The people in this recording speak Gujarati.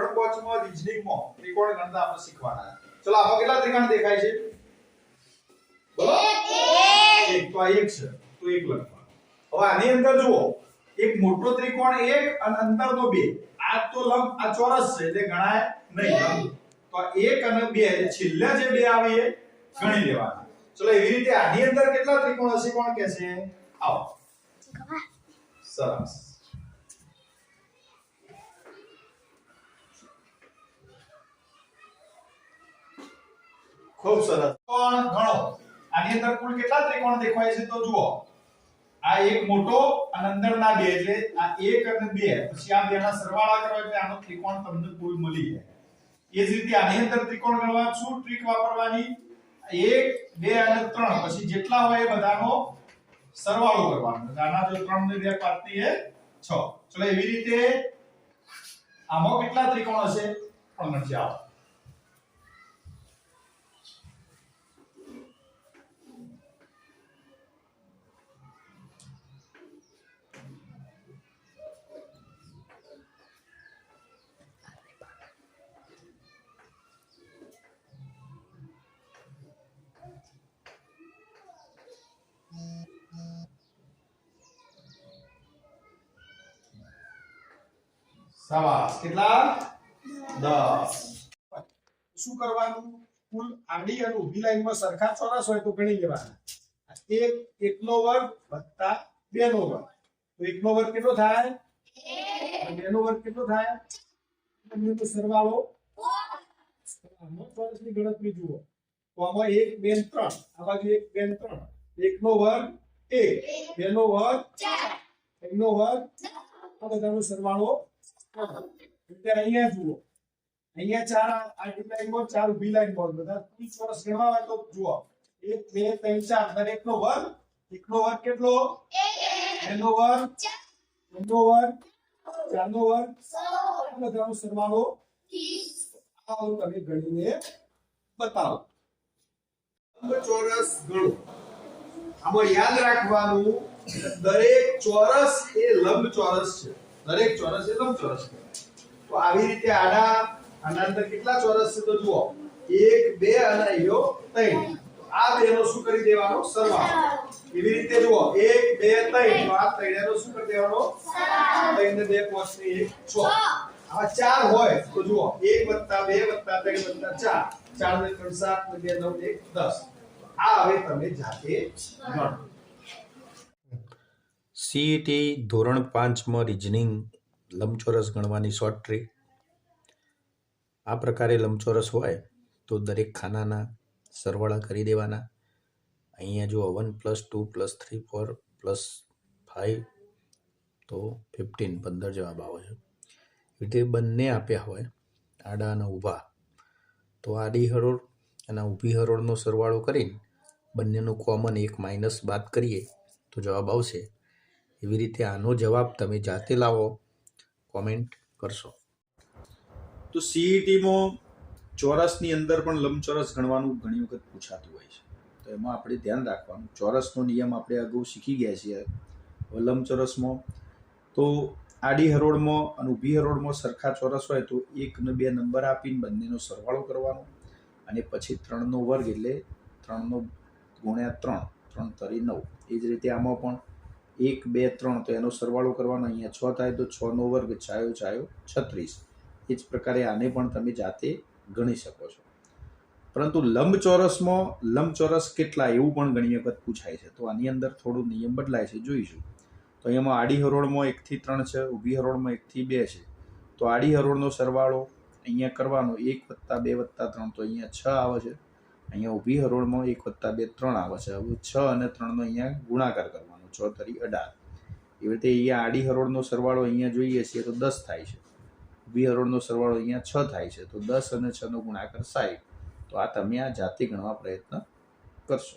ધોરણ પાંચમાં રીઝનિંગમાં ત્રિકોણ ગણતા આપણે શીખવાના. ચલો આમાં કેટલા ત્રિકોણ દેખાય છે? બોલો એક. તો આ એક છે. તો એક લખવા હવે આની અંદર જુઓ. એક મોટો ત્રિકોણ એક અને અંતરનો બે. આ તો લંબ આ ચોરસ છે એટલે ગણાય નહીં. તો એક અને બે એટલે છેલ્લા જે બે આવે એ ગણી લેવાના. ચલો એવી રીતે આની અંદર કેટલા ત્રિકોણ હશે કોણ કહેશે? આવો. સરસ. ખૂબ સરસ. ત્રિકોણ ગણો. આની અંદર કુલ કેટલા ત્રિકોણ દેખાય છે તો જુઓ. આ એક મોટો અને અંદરના બે એટલે આ એક અને બે. પછી આ બેના સરવાળા કરો એટલે આનો ત્રિકોણ તમને કુલ મળી જાય. એ જ રીતે આની અંદર ત્રિકોણ ગણવા શું? ટ્રીક વાપરવાની. એક, બે અને ત્રણ. પછી જેટલા હોય એ બધાનો સરવાળો કરવાનો. આના જો ત્રણ ને બે પાડતી એ છ. ચલો એવી રીતે આમાં કેટલા ત્રિકોણ હશે? પણ ગણશે આવો શાબાશ કેટલા? દસ. શું કરવાનું? કુલ આડી અને ઊભી લાઈનમાં સરખા ચોરસ હોય તો ગણી લેવાના. એક, એકનો વર્ગ વત્તા બે નો વર્ગ. તો એકનો વર્ગ કેટલો થાય? અને બેનો વર્ગ કેટલો થાય? બંનેનો સરવાળો આમાં ચોરસની ગણતરી જુઓ. તો આમાં એક, બે ત્રણ. આ બાજુ એક, બે ત્રણ. એકનો વર્ગ એક, બેનો વર્ગ એકનો વર્ગ આ બધાનો સરવાળો એટલે અહીંયા જુઓ. અહીંયા ચાર આડી લાઈનમાં ચાર ઊભી લાઈનમાં બધા કુલ ચોરસ ગણવા હોય તો જુઓ. એક, બે, ત્રણ, ચાર. દરેકનો વર્ગ? એકનો વર્ગ કેટલો? એનો વર્ગ? એનો વર્ગ? ચારનો વર્ગ? આ બધાનો સરવાળો? આવો તમે ગણીને બતાવો. ચોરસ ગણો. આમાં યાદ રાખવાનું દરેક ચોરસ એ લંબ ચોરસ છે. દરેક ચોરસ એ લંબ ચોરસ તો આવી રીતે આડા આના અંદર કેટલા ચોરસ છે તો જુઓ. એક બે અને અહીંયો ત્રણ. આ બેનો શું કરી દેવાનો? સરવાળો. એવી રીતે જુઓ. એક બે ત્રણ. તો આ ત્રણેયનો શું કરી દેવાનો? ત્રણ ને બે પાંચ ને એક છ. આ ચાર હોય તો જુઓ. એક વત્તા બે વત્તા ત્રણ વત્તા ચાર. ચાર ને ત્રણ સાત ને બે નવ એક દસ. આ હવે તમે જાતે ગણો. સીઈટી ધોરણ પાંચમાં રિઝનિંગ લંબચોરસ ગણવાની શોર્ટ ટ્રી આ પ્રકારે લંબચોરસ હોય તો દરેક ખાનાના સરવાળા કરી દેવાના. અહીંયા જો one plus two plus three four plus five તો ફિફ્ટીન પંદર જવાબ આવે છે. રીતે બંને આપ્યા હોય, આડા અને ઊભા. તો આડી હરોળ અને ઊભી હરોળનો સરવાળો કરીને બંનેનું કોમન એક માઇનસ બાદ કરીએ તો જવાબ આવશે એવી રીતે આનો જવાબ તમે જાતે લાવો. કોમેન્ટ કરશો. તો સીઈટીમાં ચોરસની અંદર પણ લંબચોરસ ગણવાનું ઘણી વખત પૂછાતું હોય છે. તો એમાં આપણે ધ્યાન રાખવાનું. ચોરસનો નિયમ આપણે અગાઉ શીખી ગયા છીએ. હવે લંબચોરસમાં તો આડી હરોળમાં અને ઊભી હરોળમાં સરખા ચોરસ હોય તો એક ને બે નંબર આપીને બંનેનો સરવાળો કરવાનો અને પછી ત્રણનો વર્ગ એટલે ત્રણનો ગુણ્યા ત્રણ ત્રણ તરી નવ. એ જ રીતે આમાં પણ એક, બે, ત્રણ, તો એનો સરવાળો કરવાનો અહીંયા છ થાય તો છનો વર્ગ છાયો છાયો છત્રીસ. એ જ પ્રકારે આને પણ તમે જાતે ગણી શકો છો. પરંતુ લંબચોરસમાં લંબચોરસ કેટલા એવું પણ ઘણી વખત પૂછાય છે. તો આની અંદર થોડું નિયમ બદલાય છે, જોઈશું. તો અહીંયામાં આડી હરોળમાં એકથી ત્રણ છે, ઊભી હરોળમાં એકથી બે છે. તો આડી હરોળનો સરવાળો અહીંયા કરવાનો એક વત્તા બે વત્તા ત્રણ, તો અહીંયા છ આવે છે. અહીંયા ઊભી હરોળમાં એક વત્તા બે ત્રણ આવે છે. હવે છ અને ત્રણનો અહીંયા ગુણાકાર કરવાનો છ તરી અઢાર. એવી રીતે અહીંયા આડી હરોળનો સરવાળો અહીંયા જોઈએ છીએ તો દસ થાય છે. ઊભી હરોળનો સરવાળો અહીંયા છ થાય છે તો દસ અને છનો ગુણાકાર સાહીઠ તો આ તમે આ જાતે ગણવા પ્રયત્ન કરશો.